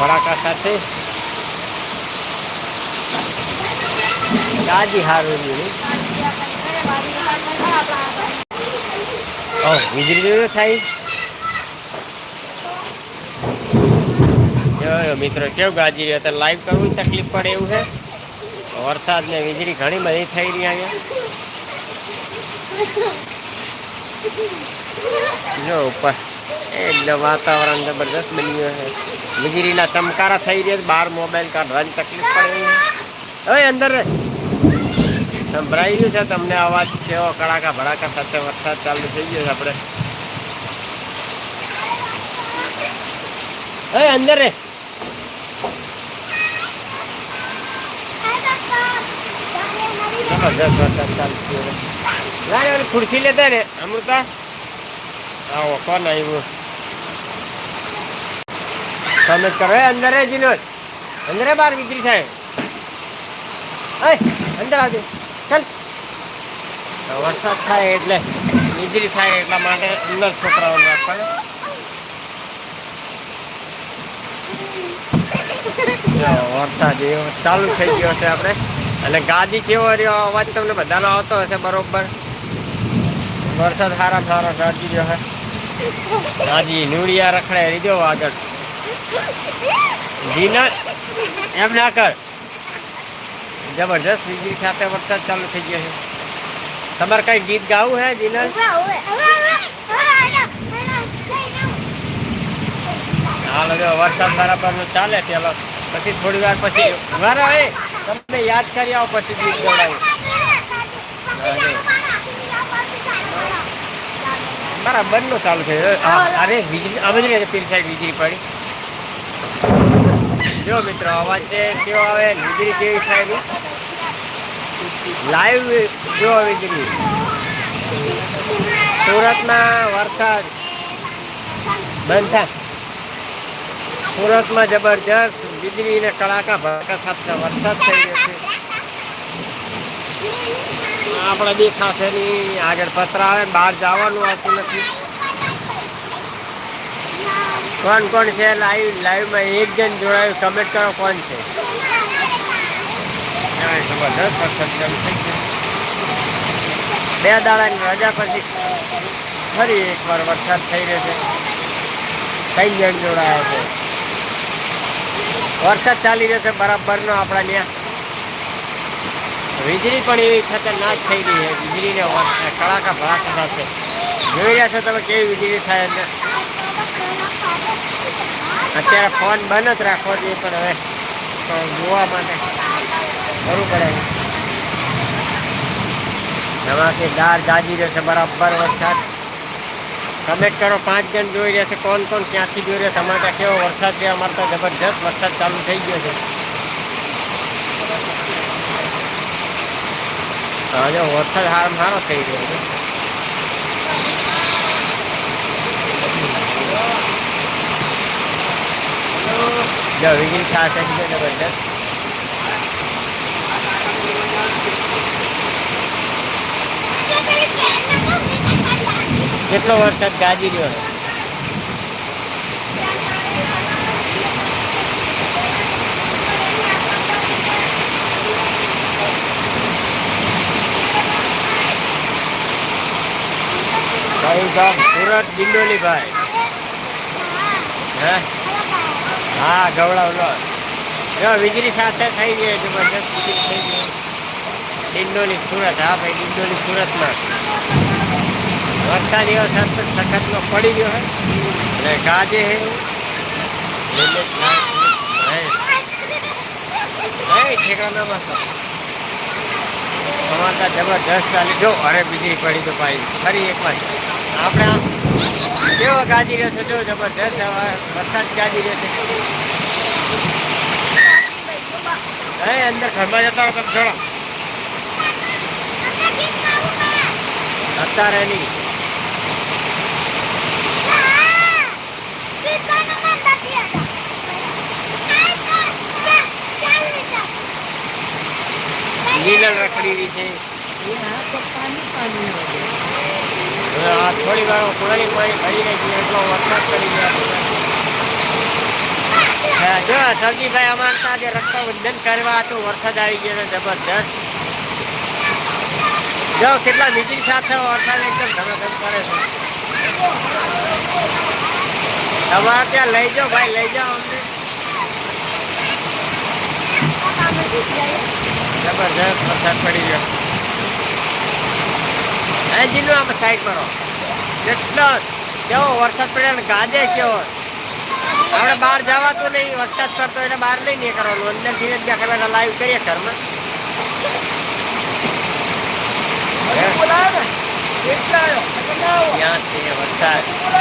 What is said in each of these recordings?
ભડાકા સાથે ગાજી હારું રહ્યું ઓ વીજળી જેવું થાય જો જો મિત્રો કેવું ગાજી રહ્યો તો લાઈવ કરવું તકલીફ પડે એવું છે વરસાદ ને વીજળી ઘણી બધી થઈ રહી અહીંયા। જો, ઉપર એકદમ વાતાવરણ જબરદસ્ત બની ગયું છે વીજળીના ચમકારા થઈ રહ્યા બહાર મોબાઈલ કાઢવાની તકલીફ પડે હવે અંદર. સંભળાઈ રહ્યું છે. તમને અવાજ કેવો કડાકા ભડાકા સાથે વરસાદ ચાલુ થઈ ગયો છે આપણે. હવે અંદર રે જબરદસ્ત વરસાદ ચાલુ થયો ના ખુરશી લેતા ને, અમૃતા. આવો, કોણ આવ્યું? તમે કરો અંદર રે અંદર બાર વીજળી થાય. અંદર આવજો ચાલ. વરસાદ થાય એટલે, વીજળી થાય એટલા માટે અંદર છોકરાઓને રાખવાના. વરસાદ એવો ચાલુ થઈ ગયો છે આપણે. અને ગાદી કેવો રહ્યો, અવાજ તમને બધાનો આવતો હશે બરોબર. વરસાદ સારા સારો ગાજી રહ્યો છે ગાજી નુડિયા રખડે લીધો આગળ જીના એમ ના કર. જબરજસ્ત વીજળી સાથે વરસાદ ચાલુ થઈ ગયો છે. તમારે કઈ ગીત ગાવું હે ડિનર હાલ હવે વરસાદ બરાબરનું ચાલે ચાલો પછી થોડી વાર પછી મારા એ. તમને યાદ કરી આવો પછી ગીત ગવડાવું બરાબર બંધ ચાલુ થયું. અરે વીજળી અમે જ પીર સાઈડ વીજળી પડી. જો મિત્રો, અવાજ છે, કેવો આવે? વીજળી કેવી થાય લાઈવ જો વીજળી સુરતમાં વરસાદ બંધ થાય સુરતમાં જબરજસ્ત વીજળી ને કડાકા ભડકા સાથે વરસાદ થઈ ગયો છે. આપણે દેખાશે નહીં આગળ પત્ર આવે બહાર જવાનું આવતું નથી. કોણ કોણ છે લાઈવ લાઈવમાં એક જણ જોડાયું કમેન્ટ કરો કોણ છે. બે દાડાની રજા પછી ફરી એકવાર વરસાદ થઈ રહ્યો છે. કઈ જણ જોડાયો છે. વરસાદ ચાલી રહ્યો છે બરાબરનો આપણા ત્યાં વીજળી પણ એવી ખતરનાક થઈ રહી છે. વીજળીને કડાકા ભડાકા છે જોઈ રહ્યા છો તમે કેવી વીજળી થાય એટલે અત્યારે ફોન બંધ જ રાખવો જોઈએ પણ હવે જોવા માટે કરવું પડે ધમાકેદાર ગાજી રહ્યો છે, બરાબર વરસાદ. કમેન્ટ કરો, પાંચ જણ જોઈ રહ્યા છે, કોણ કોણ ક્યાંથી જોઈ રહ્યા તમારે ત્યાં કેવો વરસાદ છે? અમારે તો જબરજસ્ત વરસાદ ચાલુ થઈ ગયો છે. હજુ વરસાદ હાર સારો થઈ રહ્યો છે. જો વીજળી સાથે છે જબરજસ્ત કેટલો વરસાદ ગાજી રહ્યો ભાઈ સુરત દિંડોલી ભાઈ હે હા, ગવડાવ લો જો, વીજળી સાથે થઈ ગઈ જબરદસ્ત વીજળી થઈ ગયો દિંડોલી સુરત, હા ભાઈ ડિંડોલી સુરતમાં. વરસાદ એવો સખત સખતનો પડી ગયો હે. અને ગાજે હે અમારે જબરદસ્ત ચાલી જો, અરે બીજી પડી તો ભાઈ, ફરી એક વાર આપણે આમ કેવો ગાજી રહ્યો છે? જો જબરદસ્ત વરસાદ ગાજી રહ્યો છે. હે અંદર ઘરમાં જતા અત્યારે નહીં. રખડી રહી છે. થોડી વાર પુરાણી પાણી ભરી રહી છે, એટલો વરસાદ કરી ગયા જો સગીભાઈ અમારે ત્યાં આજે રક્ષાબંધન કરવા હતું, વરસાદ આવી ગયો જબરદસ્ત જો, કેટલા વીજળી સાથે વરસાદ એકદમ ધમાધમ કરે છે. તમારે ત્યાં લઈ જાઓ ભાઈ, લઈ જાઓ અમને. જબરજસ્ત વરસાદ પડી ગયો. એન્જિનનું આમ સાઈડ કરો કેટલો કેવો વરસાદ પડ્યો ને ગાજે કેવો. આપણે બહાર જવાતું નહીં વરસાદ પડતો એટલે બહાર નહીં કરવાનું. અંદર ધીરે જ બેઠા લાઈવ કરીએ ઘરમાં.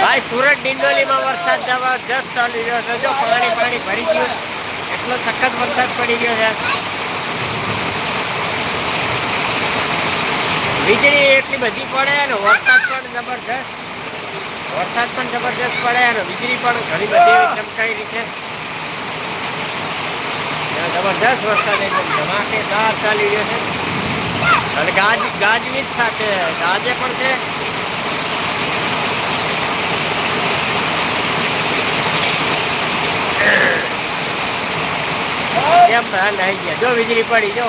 ભાઈ સુરત ડિંડોલીમાં વરસાદ જબરજસ્ત ચાલુ રહ્યો છે. જો પાણી પાણી ભરી ગયું એટલો સખત વરસાદ પડી ગયો છે. વીજળી એટલી બધી પડે અને વરસાદ પણ જબરજસ્ત. વરસાદ પણ જબરજસ્ત પડે અને વીજળી પણ ઘણી બધી ચમકાયેલી છે ત્યાં જબરજસ્ત વરસાદ એકદમ ધમાકેદાર ચાલી રહ્યો છે. અને ગાજ, ગાજવીજ સાથે ગાજે પણ છે. કેમ આવી ગયા? જો વીજળી પડી, જો.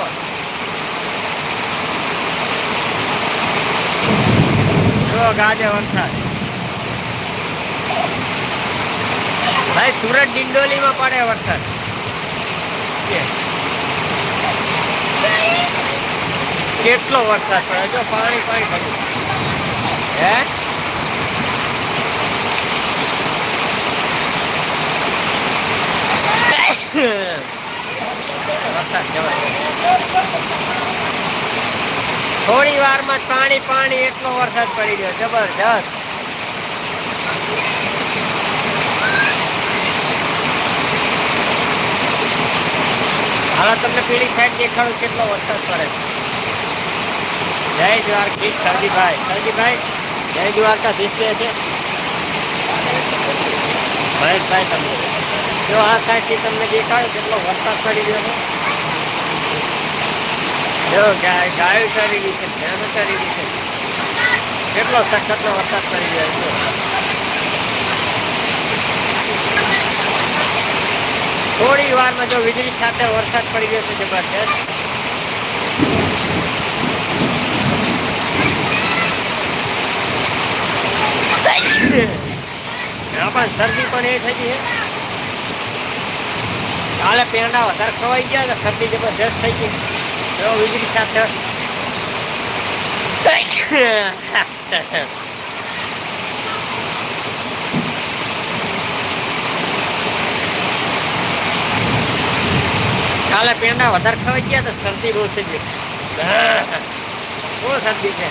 ભાઈ સુરત ડિંડોલીમાં પડે વરસાદ. કેટલો વરસાદ પડે? જો પાણી પાણી ભર્યું હે વરસાદ જબરજસ્ત. થોડી વારમાં જ પાણી પાણી એટલો વરસાદ પડી ગયો. જબરજસ્ત. હાલ, તમને પેલી સાઈડ દેખાડું કેટલો વરસાદ પડે જય દ્વારકીશ સરજીભાઈ. સરજીભાઈ, જય દ્વારકાધીશ કહે છે. મહેશભાઈ તમને જો આ સાઈડથી તમને દેખાડું કેટલો વરસાદ પડી ગયો છે. જો, ગાય ચરી ગઈ છે, ભેંસો ચરી ગઈ છે. કેટલો સખતનો વરસાદ પડી ગયો છે? થોડી વારમાં જો વીજળી સાથે વરસાદ પડી ગયો છે જબરજસ્ત. પણ શરદી પણ એ થઈ છે. કાલે પેંડા વધારે ખવાઈ ગયા શરદી જબરજસ્ત થઈ ગઈ. જો વીજળી સાથે કાલે પેંડા વધારે ખાવા ગયા તો શરદી બહુ થઈ ગઈ. બહુ શરદી છે.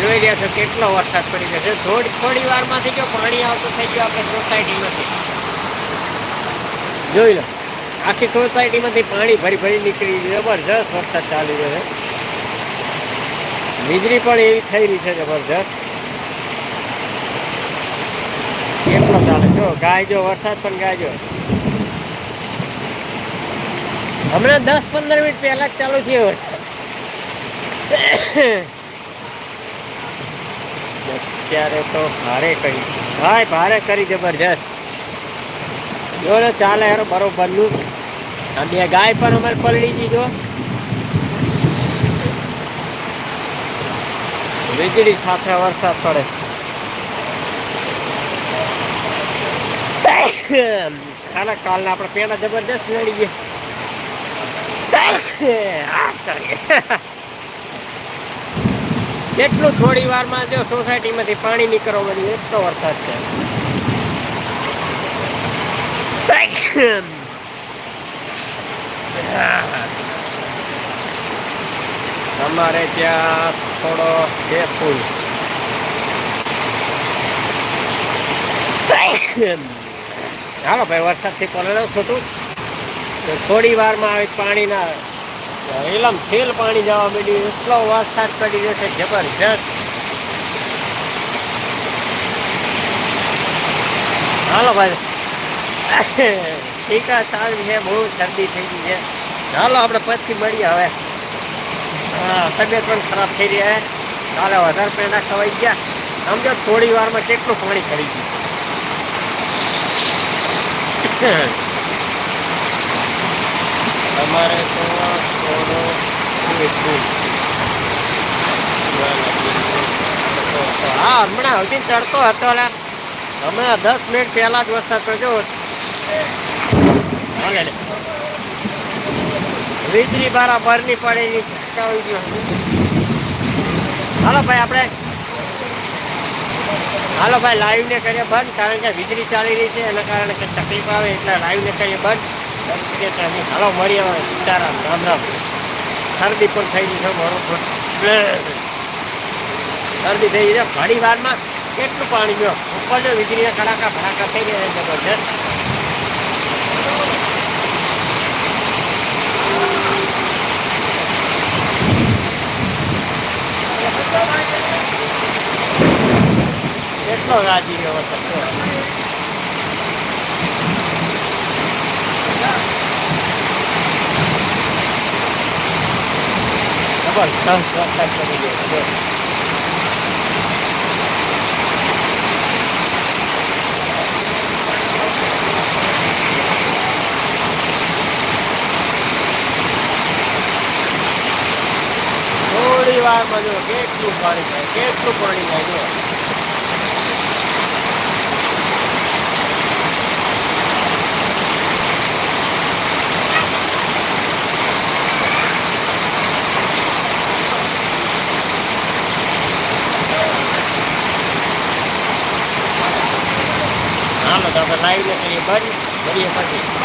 જોઈ રહ્યા છો કેટલો વરસાદ પડી ગયો છે. થોડી થોડી વારમાંથી જો પાણી આવતું થઈ ગયું આપણે સોસાયટીમાંથી. જોઈ લો. આખી સોસાયટીમાંથી પાણી ભરી ભરી નીકળી જબરજસ્ત વરસાદ ચાલી રહ્યો છે. વીજળી પણ એવી થઈ રહી છે જબરજસ્ત. કેટલો ચાલે? જો, ગાયજો, વરસાદ પણ ગાય જો હમણાં દસ પંદર મિનિટ પહેલા જ ચાલુ થયો અત્યારે તો ભારે કરી ભાઈ, ભારે કરી જબરજસ્ત. જો ચાલે યાર બરોબરનું. બે ગાય પણ અમારે પલળી દીધો વીજળી સાથે વરસાદ પડે. ખાના કાલના આપણે પેલા જબરદસ્ત લડી ગયા. કેટલું થોડી વારમાં જો સોસાયટીમાંથી પાણી નીકળવા મળ્યું એટલો વરસાદ છે. અમારે ત્યાં થોડો છે ફૂલ. હાલો ભાઈ, વરસાદથી પલળો છું તો. થોડી વારમાં આવી પાણીના, એલમ સેલ પાણી જવા માંડ્યું. એટલો વરસાદ પડી રહ્યો છે, જબરજસ્ત. હાલો ભાઈ. ટીકા સારું છે, બહુ શરદી થઈ ગઈ છે. ચાલો આપણે પછી મળીએ હવે. હા તબિયત પણ ખરાબ થઈ રહ્યા કાલે વધારે પેંડા ખવાઈ ગયા. સમજો થોડી વારમાં કેટલું પાણી ખરી ગયું. તમારે તો થોડો હા હમણાં હજી ચડતો હતો લા. હમણાં દસ મિનિટ પહેલા જ વરસાદ પડ્યો હાલે લે. વીજળી બરાબરની પડેલી આવી ગયો. હાલો ભાઈ, આપણે હાલો ભાઈ લાઈવ ને કરીએ બંધ, કારણ કે વીજળી ચાલી રહી છે. એના કારણે કંઈક તકલીફ આવે એટલે લાઈવ ને કરીએ બંધ હાલો, મળીએ સીતારામ રામ રામ. શરદી પણ થઈ ગઈ છે મારો. શરદી થઈ ગઈ છે. ઘણી વારમાં કેટલું પાણી ગયો? ઉપર જો વીજળીના કડાકા ભડાકા થઈ ગયા જબરજસ્ત. કેટલો રાજી રહ્યો હતો. જબરદસ્ત વરસાદ કરી ગયો થોડી વારમાં જો કેટલું પાણી જાય કેટલું પાણી જાય જો હાલો, તો આપણે લાઈવ ને કરીએ બંધ કરીએ પછી.